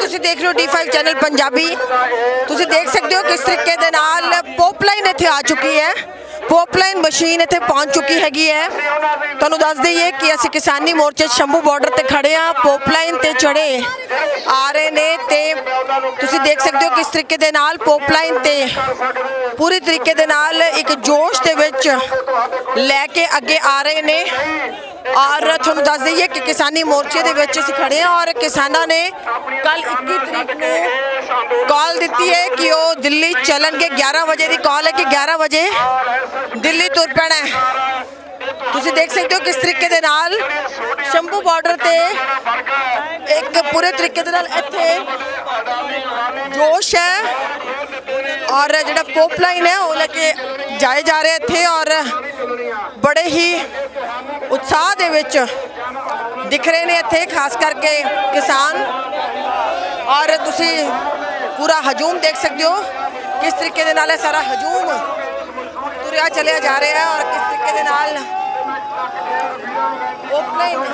ਤੁਸੀਂ ਦੇਖ ਰਹੇ ਹੋ D5 ਚੈਨਲ ਪੰਜਾਬੀ। ਤੁਸੀਂ ਦੇਖ ਸਕਦੇ ਹੋ ਕਿਸ ਤਰੀਕੇ ਦੇ ਨਾਲ ਪੋਪਲਾਈਨ ਇੱਥੇ ਆ ਚੁੱਕੀ ਹੈ। ਪੋਪਲਾਈਨ ਮਸ਼ੀਨ ਇੱਥੇ ਪਹੁੰਚ ਚੁੱਕੀ ਹੈਗੀ ਹੈ। ਤੁਹਾਨੂੰ ਦੱਸ ਦਈਏ ਕਿ ਅਸੀਂ ਕਿਸਾਨੀ ਮੋਰਚੇ ਸ਼ੰਭੂ ਬਾਰਡਰ ਤੇ ਖੜੇ ਆ ਪੋਪਲਾਈਨ ਤੇ ਚੜੇ ਆ ਰਹੇ ਨੇ ਤੇ ਤੁਸੀਂ ਦੇਖ ਸਕਦੇ ਹੋ ਕਿਸ ਤਰੀਕੇ ਦੇ ਨਾਲ ਪੋਪਲਾਈਨ ਤੇ ਪੂਰੀ ਤਰੀਕੇ ਦੇ ਨਾਲ ਇੱਕ ਜੋਸ਼ ਦੇ ਵਿੱਚ ਲੈ ਕੇ ਅੱਗੇ ਆ ਰਹੇ ਨੇ। ਔਰ ਤੁਹਾਨੂੰ ਦੱਸ ਦਈਏ ਕਿ ਕਿਸਾਨੀ ਮੋਰਚੇ ਦੇ ਵਿੱਚ ਅਸੀਂ ਖੜੇ ਹਾਂ ਔਰ ਕਿਸਾਨਾਂ ਨੇ ਕੱਲ 21 ਤਰੀਕ ਨੂੰ ਕਾਲ ਦਿੱਤੀ ਹੈ ਕਿ ਉਹ ਦਿੱਲੀ ਚੱਲਣਗੇ। 11 ਵਜੇ ਦੀ ਕਾਲ ਹੈ ਕਿ 11 ਵਜੇ ਦਿੱਲੀ ਤੁਰ ਪੈਣਾ ਹੈ। ਤੁਸੀਂ ਦੇਖ ਸਕਦੇ ਹੋ ਕਿਸ ਤਰੀਕੇ ਦੇ ਨਾਲ ਸ਼ੰਭੂ ਬਾਰਡਰ ਤੇ ਇੱਕ ਪੂਰੇ ਤਰੀਕੇ ਦੇ ਨਾਲ ਇੱਥੇ ਜੋਸ਼ ਹੈ ਔਰ ਜਿਹੜਾ ਪੋਪ ਲਾਈਨ ਹੈ ਉਹ ਲੈ ਕੇ ਜਾਏ ਜਾ ਰਿਹਾ ਇੱਥੇ ਔਰ ਬੜੇ ਹੀ ਉਤਸ਼ਾਹ ਦੇ ਵਿੱਚ ਦਿਖ ਰਹੇ ਨੇ ਇੱਥੇ, ਖਾਸ ਕਰਕੇ ਕਿਸਾਨ। ਔਰ ਤੁਸੀਂ ਪੂਰਾ ਹਜੂਮ ਦੇਖ ਸਕਦੇ ਹੋ ਕਿਸ ਤਰੀਕੇ ਦੇ ਨਾਲ ਇਹ ਸਾਰਾ ਹਜੂਮ ਤੁਰਿਆ ਚੱਲਿਆ ਜਾ ਰਿਹਾ ਹੈ ਔਰ ਕਿਸ ਤਰੀਕੇ ਦੇ ਨਾਲ ਓਪਨਿੰਗ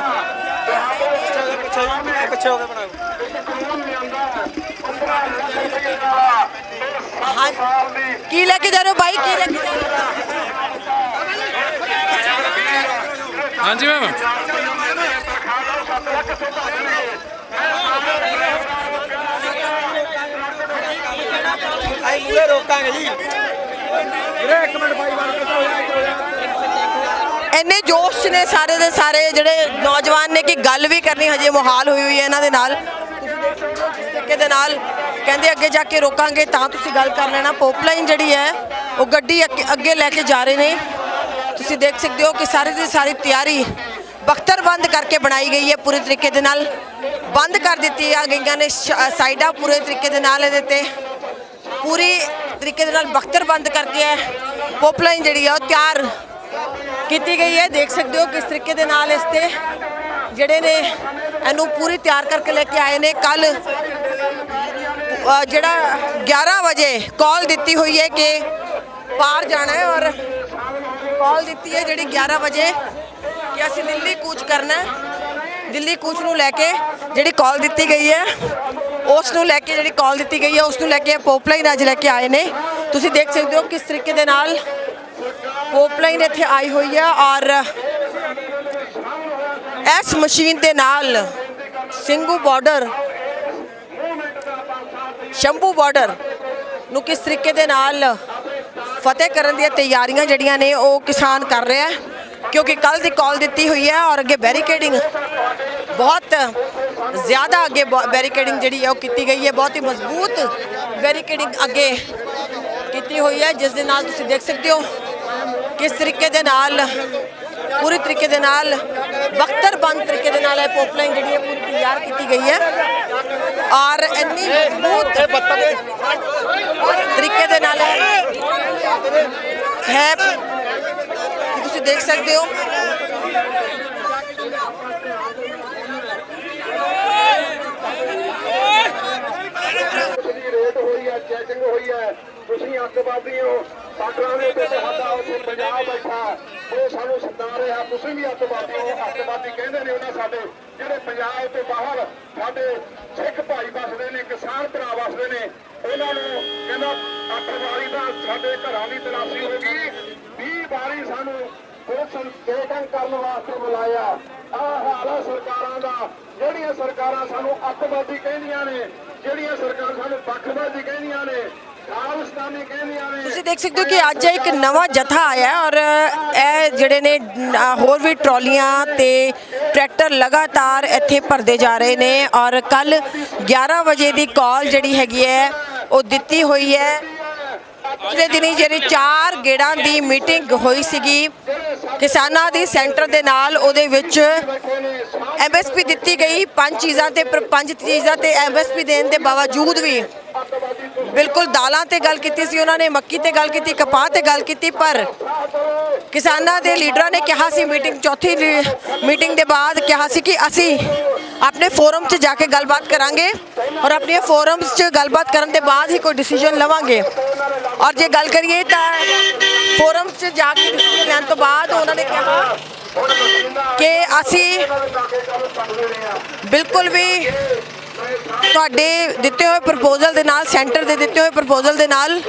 ਕੀ ਲੈ ਕੇ ਜਾ ਰਹੇ ਹੋ ਬਾਈ? ਕੀ ਲੈ ਕੇ ਜਾ ਰਹੇ ਹੋ ਹਾਂਜੀ ਮੈਮ ਆਈ ਮੂਰੇ ਰੋਕਾਂਗੇ ਜੀ। ਵੀਰੇ ਇੱਕ ਮਿੰਟ ਬਾਈ ਬਣ ਕੇ ਹੋ ਜਾ ਇੱਧਰ ਹੋ ਜਾ। ਇੰਨੇ ਜੋਸ਼ 'ਚ ਨੇ ਸਾਰੇ ਦੇ ਸਾਰੇ ਜਿਹੜੇ ਨੌਜਵਾਨ ਨੇ ਕਿ ਗੱਲ ਵੀ ਕਰਨੀ ਹਜੇ ਮੁਹਾਲ ਹੋਈ ਹੋਈ ਹੈ ਇਹਨਾਂ ਦੇ ਨਾਲ। ਤਰੀਕੇ ਦੇ ਨਾਲ ਕਹਿੰਦੇ ਅੱਗੇ ਜਾ ਕੇ ਰੋਕਾਂਗੇ ਤਾਂ ਤੁਸੀਂ ਗੱਲ ਕਰ ਲੈਣਾ। ਪੋਪਲਾਈਨ ਜਿਹੜੀ ਹੈ ਉਹ ਗੱਡੀ ਅੱਗੇ ਲੈ ਕੇ ਜਾ ਰਹੇ ਨੇ। ਤੁਸੀਂ ਦੇਖ ਸਕਦੇ ਹੋ ਕਿ ਸਾਰੇ ਦੀ ਸਾਰੀ ਤਿਆਰੀ ਬਖਤਰ ਬੰਦ ਕਰਕੇ ਬਣਾਈ ਗਈ ਹੈ ਪੂਰੇ ਤਰੀਕੇ ਦੇ ਨਾਲ। ਬੰਦ ਕਰ ਦਿੱਤੀ ਆ ਗਈਆਂ ਨੇ ਸਾਈਡਾਂ ਪੂਰੇ ਤਰੀਕੇ ਦੇ ਨਾਲ ਇਹਦੇ ਤੇ। ਪੂਰੀ ਤਰੀਕੇ ਦੇ ਨਾਲ ਬਖਤਰ ਬੰਦ ਕਰਕੇ ਹੈ। ਪੋਪਲਾਈਨ ਜਿਹੜੀ ਆ ਉਹ ਤਿਆਰ ਕੀਤੀ ਗਈ ਹੈ। ਦੇਖ ਸਕਦੇ ਹੋ ਕਿਸ ਤਰੀਕੇ ਦੇ ਨਾਲ ਇਸ ਤੇ ਜਿਹੜੇ ਨੇ ਇਹਨੂੰ ਪੂਰੀ ਤਿਆਰ ਕਰਕੇ ਲੈ ਕੇ ਆਏ ਨੇ। ਕੱਲ ਜਿਹੜਾ 11 ਵਜੇ ਕਾਲ ਦਿੱਤੀ ਹੋਈ ਹੈ ਕਿ ਪਾਰ ਜਾਣਾ ਹੈ ਔਰ ਕਾਲ ਦਿੱਤੀ ਹੈ ਜਿਹੜੀ 11 ਵਜੇ ਕਿ ਅਸੀਂ ਦਿੱਲੀ ਕੂਚ ਕਰਨਾ ਹੈ। ਦਿੱਲੀ ਕੂਚ ਨੂੰ ਲੈ ਕੇ ਜਿਹੜੀ ਕਾਲ ਦਿੱਤੀ ਗਈ ਹੈ, ਉਸ ਨੂੰ ਲੈ ਕੇ ਜਿਹੜੀ ਕਾਲ ਦਿੱਤੀ ਗਈ ਹੈ, ਉਸ ਨੂੰ ਲੈ ਕੇ ਪੋਪਲਾਈਨ ਅੱਜ ਲੈ ਕੇ ਆਏ ਨੇ। ਤੁਸੀਂ ਦੇਖ ਸਕਦੇ ਹੋ ਕਿਸ ਤਰੀਕੇ ਦੇ ਨਾਲ ਪੋਪਲਾਈਨ ਇੱਥੇ ਆਈ ਹੋਈ ਹੈ ਔਰ ਇਸ ਮਸ਼ੀਨ ਦੇ ਨਾਲ ਸਿੰਘੂ ਬਾਰਡਰ ਸ਼ੰਭੂ ਬਾਰਡਰ ਨੂੰ ਕਿਸ ਤਰੀਕੇ ਦੇ ਨਾਲ ਫਤਿਹ ਕਰਨ ਦੀਆਂ ਤਿਆਰੀਆਂ ਜਿਹੜੀਆਂ ਨੇ ਉਹ ਕਿਸਾਨ ਕਰ ਰਿਹਾ ਕਿਉਂਕਿ ਕੱਲ ਦੀ ਕਾਲ ਦਿੱਤੀ ਹੋਈ ਹੈ ਔਰ ਅੱਗੇ ਬੈਰੀਕੇਡਿੰਗ ਬਹੁਤ ਜ਼ਿਆਦਾ ਅੱਗੇ ਬੈਰੀਕੇਡਿੰਗ ਜਿਹੜੀ ਹੈ ਉਹ ਕੀਤੀ ਗਈ ਹੈ, ਬਹੁਤ ਹੀ ਮਜ਼ਬੂਤ ਬੈਰੀਕੇਡਿੰਗ ਅੱਗੇ ਕੀਤੀ ਹੋਈ ਹੈ, ਜਿਸ ਦੇ ਨਾਲ ਤੁਸੀਂ ਦੇਖ ਸਕਦੇ ਹੋ ਕਿਸ ਤਰੀਕੇ ਦੇ ਨਾਲ, ਪੂਰੀ ਤਰੀਕੇ ਦੇ ਨਾਲ ਬਖਤਰ ਬੰਦ ਤਰੀਕੇ ਦੇ ਨਾਲ ਇਹ ਪੋਪਲਾਈਨ ਜਿਹੜੀ ਹੈ ਪੂਰੀ ਤਿਆਰ ਕੀਤੀ ਗਈ ਹੈ। ਔਰ ਇੰਨੀ ਮਜ਼ਬੂਤ ਤਰੀਕੇ ਦੇ ਨਾਲ ਹੈ। ਤੁਸੀਂ ਦੇਖ ਸਕਦੇ ਹੋ। ਦੀ ਰੇਡ ਹੋਈ ਹੈ ਚੈਕਿੰਗ ਹੋਈ ਹੈ। ਤੁਸੀਂ ਅੱਤਵਾਦੀ ਹੋ ਸਾਡਾਂ ਦੇ ਉੱਤੇ ਤੁਹਾਡਾ ਉੱਥੇ ਪੰਜਾਬ ਬੈਠਾ। ਉਹ ਸਾਨੂੰ ਸਤਾ ਰਿਹਾ ਤੁਸੀਂ ਵੀ ਅੱਤਵਾਦੀ ਹੋ ਅੱਤਵਾਦੀ ਕਹਿੰਦੇ ਨੇ ਉਹਨਾਂ ਸਾਡੇ, ਜਿਹੜੇ ਪੰਜਾਬ ਤੋਂ ਬਾਹਰ ਸਾਡੇ ਸਿੱਖ ਭਾਈ ਵਸਦੇ ਨੇ, ਕਿਸਾਨ ਭਰਾ ਵਸਦੇ ਨੇ, ਉਹਨਾਂ ਨੂੰ ਕਹਿੰਦਾ ਅੱਠ ਵਾਰੀ ਦਾ ਸਾਡੇ ਘਰਾਂ ਦੀ ਤਲਾਸ਼ੀ ਹੋ ਗਈ 20 ਵਾਰੀ ਸਾਨੂੰ ਪੁਲਿਸ ਚੈਕਿੰਗ ਕਰਨ ਵਾਸਤੇ ਬੁਲਾਇਆ। ਆਹ ਹਾਲ ਹੈ ਸਰਕਾਰਾਂ ਦਾ। ਜਿਹੜੀਆਂ ਸਰਕਾਰਾਂ ਸਾਨੂੰ ਅੱਤਵਾਦੀ ਕਹਿੰਦੀਆਂ ਨੇ, ਜਿਹੜੀਆਂ ਸਰਕਾਰਾਂ ਸਾਨੂੰ ਪੱਖਵਾਦੀ ਕਹਿੰਦੀਆਂ ਨੇ ਤੁਸੀਂ ਦੇਖ ਸਕਦੇ ਹੋ ਕਿ ਅੱਜ ਇੱਕ ਨਵਾਂ ਜਥਾ ਆਇਆ ਔਰ ਇਹ ਜਿਹੜੇ ਨੇ ਹੋਰ ਵੀ ਟਰਾਲੀਆਂ ਤੇ ਟਰੈਕਟਰ ਲਗਾਤਾਰ ਇੱਥੇ ਭਰਦੇ ਜਾ ਰਹੇ ਨੇ ਔਰ ਕੱਲ 11 ਵਜੇ ਦੀ ਕਾਲ ਜਿਹੜੀ ਹੈਗੀ ਹੈ, ਉਹ ਦਿੱਤੀ ਹੋਈ ਹੈ। ਪਿਛਲੇ ਦਿਨੀ ਜਿਹੜੀ ਚਾਰ ਗੇੜਾਂ ਦੀ ਮੀਟਿੰਗ ਹੋਈ ਸੀਗੀ, ਕਿਸਾਨਾਂ ਦੀ ਸੈਂਟਰ ਦੇ ਨਾਲ ਉਹਦੇ ਵਿੱਚ ਐਮਐਸਪੀ ਦਿੱਤੀ ਗਈ। ਪੰਜ ਚੀਜ਼ਾਂ ਤੇ ਪਰ ਪੰਜ ਚੀਜ਼ਾਂ ਤੇ ਐਮਐਸਪੀ ਦੇਣ ਦੇ ਬਾਵਜੂਦ ਵੀ ਬਿਲਕੁਲ ਦਾਲਾਂ ਤੇ ਗੱਲ ਕੀਤੀ ਸੀ, ਉਹਨਾਂ ਨੇ, ਮੱਕੀ ਤੇ ਗੱਲ ਕੀਤੀ, ਕਪਾਹ ਤੇ ਗੱਲ ਕੀਤੀ, ਪਰ ਕਿਸਾਨਾਂ ਦੇ ਲੀਡਰਾਂ ਨੇ ਕਿਹਾ ਸੀ, ਮੀਟਿੰਗ, ਚੌਥੀ ਮੀਟਿੰਗ ਦੇ ਬਾਅਦ ਕਿਹਾ ਸੀ ਕਿ ਅਸੀਂ ਆਪਣੇ ਫੋਰਮ 'ਚ ਜਾ ਕੇ ਗੱਲਬਾਤ ਕਰਾਂਗੇ ਔਰ ਆਪਣੇ ਫੋਰਮਸ 'ਚ ਗੱਲਬਾਤ ਕਰਨ ਦੇ ਬਾਅਦ ਹੀ ਕੋਈ ਡਿਸੀਜਨ ਲਵਾਂਗੇ। ਔਰ ਜੇ ਗੱਲ ਕਰੀਏ ਤਾਂ ਫੋਰਮਸ 'ਚ ਜਾ ਕੇ ਡਿਸੀਜਨ ਲੈਣ ਤੋਂ ਬਾਅਦ ਉਹਨਾਂ ਨੇ ਕਿਹਾ ਕਿ ਅਸੀਂ ਬਿਲਕੁਲ ਵੀ ਤੁਹਾਡੇ ਦਿੱਤੇ ਹੋਏ ਪ੍ਰਪੋਜ਼ਲ ਦੇ ਨਾਲ ਸੈਂਟਰ ਦੇ ਦਿੱਤੇ ਹੋਏ ਪ੍ਰਪੋਜ਼ਲ ਦੇ ਨਾਲ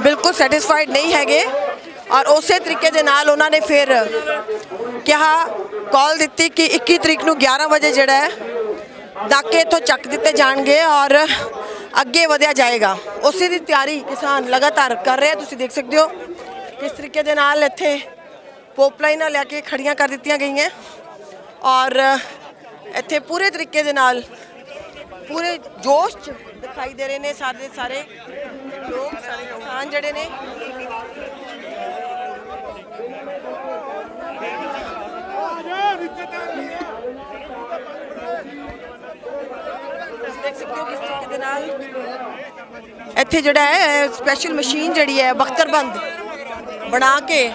ਬਿਲਕੁਲ ਸੈਟੀਸਫਾਈਡ ਨਹੀਂ ਹੈਗੇ। ਔਰ ਉਸੇ ਤਰੀਕੇ ਦੇ ਨਾਲ ਉਹਨਾਂ ਨੇ ਫਿਰ ਕਿਹਾ ਕਾਲ ਦਿੱਤੀ ਕਿ 21 ਤਰੀਕ ਨੂੰ 11 ਵਜੇ ਜਿਹੜਾ ਹੈ, ਡਾਕੇ ਇੱਥੋਂ ਚੱਕ ਦਿੱਤੇ ਜਾਣਗੇ ਔਰ ਅੱਗੇ ਵਧਿਆ ਜਾਏਗਾ। ਉਸੇ ਦੀ ਤਿਆਰੀ ਕਿਸਾਨ ਲਗਾਤਾਰ ਕਰ ਰਿਹਾ ਤੁਸੀਂ ਦੇਖ ਸਕਦੇ ਹੋ ਕਿਸ ਤਰੀਕੇ ਦੇ ਨਾਲ ਇੱਥੇ ਪੋਪਲਾਈਨਾਂ ਲੈ ਕੇ ਖੜੀਆਂ ਕਰ ਦਿੱਤੀਆਂ ਗਈਆਂ। ਔਰ ਇੱਥੇ ਪੂਰੇ ਤਰੀਕੇ ਦੇ ਨਾਲ ਪੂਰੇ ਜੋਸ਼ ਚ ਦਿਖਾਈ ਦੇ ਰਹੇ ਨੇ ਸਾਰੇ ਸਾਰੇ ਲੋਕ ਸਾਰੇ ਕਿਸਾਨ ਜਿਹੜੇ ਨੇ ਤੁਸੀਂ ਦੇਖ ਸਕਦੇ ਹੋ ਕਿਸ ਤਰੀਕੇ ਦੇ ਨਾਲ ਇੱਥੇ ਜਿਹੜਾ ਹੈ ਸਪੈਸ਼ਲ ਮਸ਼ੀਨ ਜਿਹੜੀ ਹੈ ਬਖਤਰਬੰਦ ਬਣਾ ਕੇ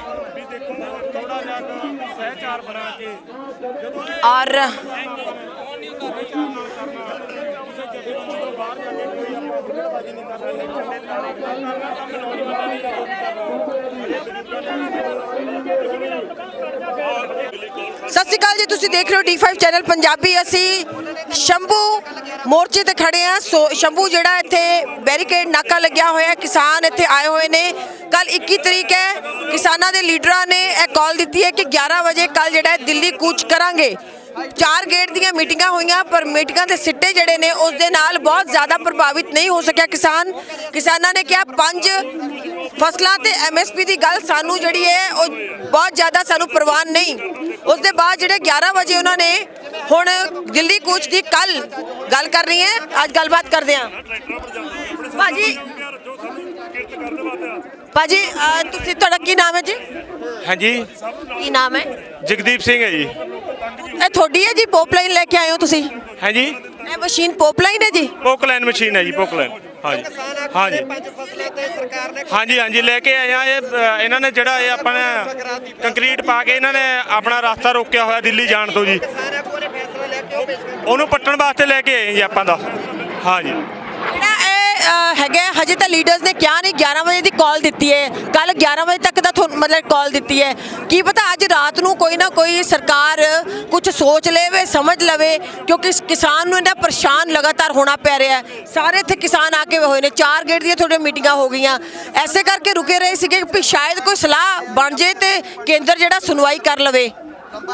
ਔਰ ਸਤਿ ਸ਼੍ਰੀ ਅਕਾਲ ਜੀ, ਤੁਸੀਂ ਦੇਖ ਰਹੇ ਹੋ D5 ਚੈਨਲ ਪੰਜਾਬੀ। ਅਸੀਂ ਸ਼ੰਭੂ ਮੋਰਚੇ ਤੇ ਖੜੇ ਆ ਸੋ ਸ਼ੰਭੂ ਜਿਹੜਾ ਇੱਥੇ ਬੈਰੀਕੇਡ ਨਾਕਾ ਲੱਗਿਆ ਹੋਇਆ ਕਿਸਾਨ ਇੱਥੇ ਆਏ ਹੋਏ ਨੇ। ਕੱਲ 21 ਤਰੀਕ ਹੈ। ਕਿਸਾਨਾਂ ਦੇ ਲੀਡਰਾਂ ਨੇ ਇਹ ਕਾਲ ਦਿੱਤੀ ਹੈ ਕਿ 11 ਵਜੇ ਕੱਲ ਜਿਹੜਾ ਹੈ ਦਿੱਲੀ ਕੂਚ ਕਰਾਂਗੇ। ਚਾਰ ਗੇਟ ਦੀਆਂ ਮੀਟਿੰਗਾਂ ਹੋਈਆਂ ਪਰ ਮੀਟਿੰਗਾਂ ਦੇ ਸਿੱਟੇ ਜਿਹੜੇ ਨੇ ਉਸ ਦੇ ਨਾਲ ਬਹੁਤ ਜ਼ਿਆਦਾ ਪ੍ਰਭਾਵਿਤ ਨਹੀਂ ਹੋ ਸਕਿਆ। ਕਿਸਾਨ ਕਿਸਾਨਾਂ ਨੇ ਕਿਹਾ ਪੰਜ ਫਸਲਾਂ ਤੇ ਐਮਐਸਪੀ ਦੀ ਗੱਲ ਸਾਨੂੰ ਜਿਹੜੀ ਹੈ ਉਹ ਬਹੁਤ ਜ਼ਿਆਦਾ ਸਾਨੂੰ ਪ੍ਰਵਾਨ ਨਹੀਂ। ਉਸ ਦੇ ਬਾਅਦ ਜਿਹੜੇ 11 ਵਜੇ ਉਹਨਾਂ ਨੇ ਹੁਣ ਦਿੱਲੀ ਕੂਚ ਦੀ ਕੱਲ ਗੱਲ ਕਰ ਰਹੀ ਹੈ। ਅੱਜ ਗੱਲਬਾਤ ਕਰਦੇ ਹਾਂ। ਭਾਜੀ ਭਾਜੀ ਤੁਸੀਂ ਤੁਹਾਡਾ ਕੀ ਨਾਮ ਹੈ ਜੀ? ਹਾਂਜੀ। ਕੀ ਨਾਮ ਹੈ? ਜਗਦੀਪ ਸਿੰਘ ਹੈ ਜੀ। ਇਹ ਤੁਹਾਡੀ ਹੈ ਜੀ? ਪੋਪਲਾਈਨ ਲੈ ਕੇ ਆਏ ਹੋ ਤੁਸੀਂ? ਹਾਂਜੀ। ਇਹ ਮਸ਼ੀਨ ਪੋਪਲਾਈਨ ਹੈ ਜੀ? ਪੋਕਲਾਈਨ ਮਸ਼ੀਨ ਹੈ ਜੀ ਪੋਕਲਾਈਨ ਹਾਂਜੀ। ਹਾਂਜੀ। ਹਾਂਜੀ ਹਾਂਜੀ ਲੈ ਕੇ ਆਏ ਆ ਇਹ ਅ, ਇਹਨਾਂ ਨੇ ਜਿਹੜਾ ਇਹ ਆਪਣਾ ਕੰਕਰੀਟ ਪਾ ਕੇ ਇਹਨਾਂ ਨੇ ਆਪਣਾ ਰਸਤਾ ਰੋਕਿਆ ਹੋਇਆ ਦਿੱਲੀ ਜਾਣ ਤੋਂ ਜੀ। ਉਹਨੂੰ ਪੱਟਣ ਵਾਸਤੇ ਲੈ ਕੇ ਆਏ ਜੀ ਆਪਾਂ ਦਾ। ਹਾਂਜੀ। ਹੈਗੇ ਹਜੇ ਤਾਂ ਲੀਡਰਸ ਨੇ ਕਿਹਾ ਨਹੀਂ 11 ਵਜੇ ਦੀ ਕਾਲ ਦਿੱਤੀ ਹੈ। ਕੱਲ 11 ਵਜੇ ਤੱਕ ਦਾ ਤੁਹਾਨੂੰ ਮਤਲਬ ਕਾਲ ਦਿੱਤੀ ਹੈ। ਕੀ ਪਤਾ ਅੱਜ ਰਾਤ ਨੂੰ ਕੋਈ ਨਾ ਕੋਈ ਸਰਕਾਰ ਕੁਝ ਸੋਚ ਲਵੇ, ਸਮਝ ਲਵੇ, ਕਿਉਂਕਿ ਕਿਸਾਨ ਨੂੰ ਇਹਨਾਂ ਪਰੇਸ਼ਾਨ ਲਗਾਤਾਰ ਹੋਣਾ ਪੈ ਰਿਹਾ ਹੈ। ਸਾਰੇ ਇੱਥੇ ਕਿਸਾਨ ਆ ਕੇ ਹੋਏ ਨੇ। ਚਾਰ ਗੇਟ ਦੀਆਂ ਤੁਹਾਡੀਆਂ ਮੀਟਿੰਗਾਂ ਹੋ ਗਈਆਂ। ਐਸੇ ਕਰਕੇ ਰੁਕੇ ਰਹੇ ਸੀਗੇ ਕਿ ਸ਼ਾਇਦ ਕੋਈ ਸਲਾਹ ਬਣ ਜੇ ਤੇ ਕੇਂਦਰ ਜਿਹੜਾ ਸੁਣਵਾਈ ਕਰ ਲਵੇ।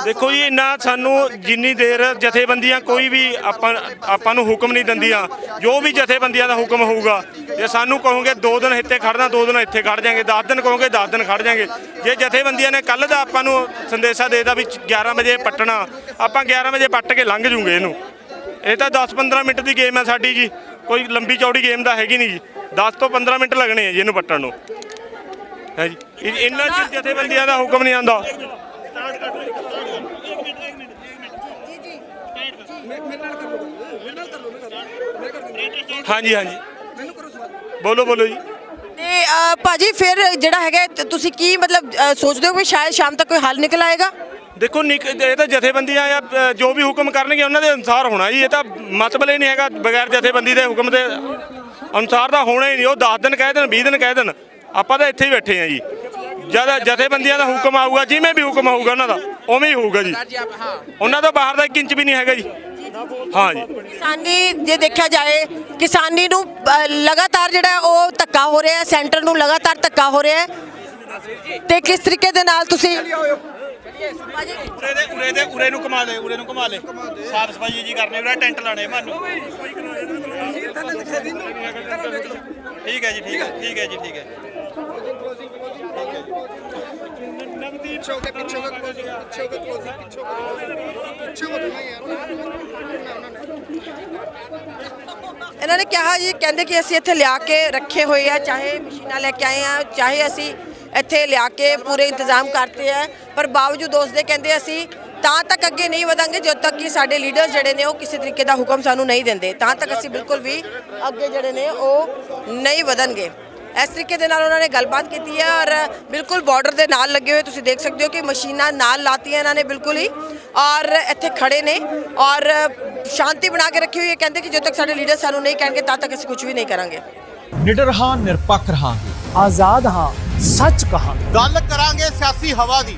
ਦੇਖੋ ਜੀ ਇੰਨਾ ਸਾਨੂੰ ਜਿੰਨੀ ਦੇਰ ਜਥੇਬੰਦੀਆਂ ਕੋਈ ਵੀ ਆਪਾਂ ਆਪਾਂ ਨੂੰ ਹੁਕਮ ਨਹੀਂ ਦਿੰਦੀਆਂ। ਜੋ ਵੀ ਜਥੇਬੰਦੀਆਂ ਦਾ ਹੁਕਮ ਹੋਊਗਾ ਜੇ ਸਾਨੂੰ ਕਹੋਗੇ ਦੋ ਦਿਨ ਇੱਥੇ ਖੜਨਾ ਦੋ ਦਿਨ ਇੱਥੇ ਖੜ ਜਾਾਂਗੇ 10 ਦਿਨ ਕਹੋਗੇ 10 ਦਿਨ ਖੜ ਜਾਾਂਗੇ। ਜੇ ਜਥੇਬੰਦੀਆਂ ਨੇ ਕੱਲ ਦਾ ਆਪਾਂ ਨੂੰ ਸੰਦੇਸ਼ਾ ਦੇਤਾ ਵੀ 11 ਵਜੇ ਪੱਟਣਾ ਆਪਾਂ 11 ਵਜੇ ਪੱਟ ਕੇ ਲੰਘ ਜੂਗੇ ਇਹਨੂੰ। ਇਹ ਤਾਂ 10-15 ਮਿੰਟ ਦੀ ਗੇਮ ਹੈ ਸਾਡੀ ਜੀ ਕੋਈ ਲੰਬੀ ਚੌੜੀ ਗੇਮ ਤਾਂ ਹੈਗੀ ਨਹੀਂ ਜੀ। 10 ਤੋਂ 15 ਮਿੰਟ ਲੱਗਣੇ ਆ ਜੀ ਇਹਨੂੰ ਪੱਟਣ ਨੂੰ। ਹੈ ਜੀ। ਇਹ- ਇੰਨਾ ਚਿਰ ਜਥੇਬੰਦੀਆਂ ਦਾ ਹੁਕਮ ਨਹੀਂ ਆਉਂਦਾ। ਹਾਂਜੀ ਹਾਂਜੀ। ਬੋਲੋ ਬੋਲੋ ਜੀ। ਤੇ ਭਾਜੀ ਫਿਰ ਜਿਹੜਾ ਹੈਗਾ ਤੇ ਤੁਸੀਂ ਕੀ ਮਤਲਬ ਸੋਚਦੇ ਹੋ ਕਿ ਸ਼ਾਇਦ ਸ਼ਾਮ ਤੱਕ ਕੋਈ ਹੱਲ ਨਿਕਲ ਆਏਗਾ? ਦੇਖੋ ਨਿਕ ਇਹ ਤਾਂ ਜਥੇਬੰਦੀਆਂ ਆ ਅ, ਜੋ ਵੀ ਹੁਕਮ ਕਰਨਗੇ ਉਹਨਾਂ ਦੇ ਅਨੁਸਾਰ ਹੋਣਾ ਜੀ। ਇਹ ਤਾਂ ਮਤਲਬ ਇਹ ਨਹੀਂ ਹੈਗਾ ਬਗੈਰ ਜਥੇਬੰਦੀ ਦੇ ਹੁਕਮ ਦੇ ਅਨੁਸਾਰ ਤਾਂ ਹੋਣਾ ਹੀ ਨਹੀਂ। ਉਹ 10 ਦਿਨ ਕਹਿ ਦੇਣ 20 ਦਿਨ ਕਹਿ ਦੇਣ। ਆਪਾਂ ਤਾਂ ਇੱਥੇ ਹੀ ਬੈਠੇ ਆ ਜੀ। ਜਦ ਜਥੇਬੰਦੀਆਂ ਦਾ ਹੁਕਮ ਆਊਗਾ ਜਿਵੇਂ ਵੀ ਹੁਕਮ ਆਊਗਾ ਉਹਨਾਂ ਦਾ ਉਵੇਂ ਹੀ ਹੋਊਗਾ ਜੀ। ਉਹਨਾਂ ਤੋਂ ਬਾਹਰ ਦਾ 1 ਇੰਚ ਵੀ ਨਹੀਂ ਹੈਗਾ ਜੀ। ਹਾਂ ਜੀ ਕਿਸਾਨੀ ਜੇ ਦੇਖਿਆ ਜਾਏ ਕਿਸਾਨੀ ਨੂੰ ਲਗਾਤਾਰ ਜਿਹੜਾ ਹੈ ਉਹ ਧੱਕਾ ਹੋ ਰਿਹਾ ਹੈ ਸੈਂਟਰ ਨੂੰ ਲਗਾਤਾਰ ਧੱਕਾ ਹੋ ਰਿਹਾ ਹੈ। ਤੇ ਕਿਸ ਤਰੀਕੇ ਦੇ ਨਾਲ ਤੁਸੀਂ ਉਰੇ ਦੇ ਉਰੇ ਦੇ ਉਰੇ ਨੂੰ ਕਮਾ ਲੈ ਉਰੇ ਨੂੰ ਕਮਾ ਲੈ ਸਾਫ਼ ਸਫ਼ਾਈ ਜੀ ਕਰਨੀ ਉਰੇ ਟੈਂਟ ਲਾਣੇ ਮਾਨੂੰ ਠੀਕ ਹੈ ਜੀ ਠੀਕ ਹੈ ਠੀਕ ਹੈ ਜੀ ਠੀਕ ਹੈ। ਪਿੱਛੇ ਹੋ ਕੇ ਪਿੱਛੇ ਹੋ ਕੇ closing, ਪਿੱਛੇ ਹੋ ਕੇ closing, ਪਿੱਛੇ ਹੋ ਕੇ ਪਿੱਛੇ ਹੋ ਕੇ ਯਾਰ ਇਹਨਾਂ ਨੇ ਕਿਹਾ ਜੀ ਕਹਿੰਦੇ ਕਿ ਅਸੀਂ ਇੱਥੇ ਲਿਆ ਕੇ ਰੱਖੇ ਹੋਏ ਆ ਚਾਹੇ ਮਸ਼ੀਨਾਂ ਲੈ ਕੇ ਆਏ ਆ ਚਾਹੇ ਅਸੀਂ ਇੱਥੇ ਲਿਆ ਕੇ ਪੂਰੇ ਇੰਤਜ਼ਾਮ ਕਰਤੇ ਆ ਪਰ ਬਾਵਜੂਦ ਉਸ ਦੇ ਕਹਿੰਦੇ ਅਸੀਂ ਤਾਂ ਤੱਕ ਅੱਗੇ ਨਹੀਂ ਵਧਾਂਗੇ ਜਦੋਂ ਤੱਕ ਕਿ ਸਾਡੇ ਲੀਡਰ ਜਿਹੜੇ ਨੇ ਉਹ ਕਿਸੇ ਤਰੀਕੇ ਦਾ ਹੁਕਮ ਸਾਨੂੰ ਨਹੀਂ ਦਿੰਦੇ। ਤਾਂ ਤੱਕ ਅਸੀਂ ਬਿਲਕੁਲ ਵੀ ਅੱਗੇ ਜਿਹੜੇ ਨੇ ਉਹ ਨਹੀਂ ਵਧਣਗੇ। ਇਸ ਤਰੀਕੇ ਦੇ ਨਾਲ ਉਹਨਾਂ ਨੇ ਗੱਲਬਾਤ ਕੀਤੀ ਹੈ ਔਰ ਬਿਲਕੁਲ ਬਾਰਡਰ ਦੇ ਨਾਲ ਲੱਗੇ ਹੋਏ ਤੁਸੀਂ ਦੇਖ ਸਕਦੇ ਹੋ ਕਿ ਮਸ਼ੀਨਾਂ ਨਾਲ ਲਾਤੀਆਂ ਇਹਨਾਂ ਨੇ ਬਿਲਕੁਲ ਹੀ ਔਰ ਇੱਥੇ ਖੜੇ ਨੇ ਔਰ ਸ਼ਾਂਤੀ ਬਣਾ ਕੇ ਰੱਖੀ ਹੋਈ ਹੈ। ਕਹਿੰਦੇ ਕਿ ਜਦੋਂ ਤੱਕ ਸਾਡੇ ਲੀਡਰ ਸਾਨੂੰ ਨਹੀਂ ਕਹਿਣਗੇ ਤਦ ਤੱਕ ਅਸੀਂ ਕੁਝ ਵੀ ਨਹੀਂ ਕਰਾਂਗੇ। ਨਿਡਰ ਹਾਂ ਨਿਰਪੱਖ ਰਹਾਂਗੇ। ਆਜ਼ਾਦ ਹਾਂ ਸੱਚ ਕਹਾਂਗੇ। ਗੱਲ ਕਰਾਂਗੇ ਸਿਆਸੀ ਹਵਾ ਦੀ।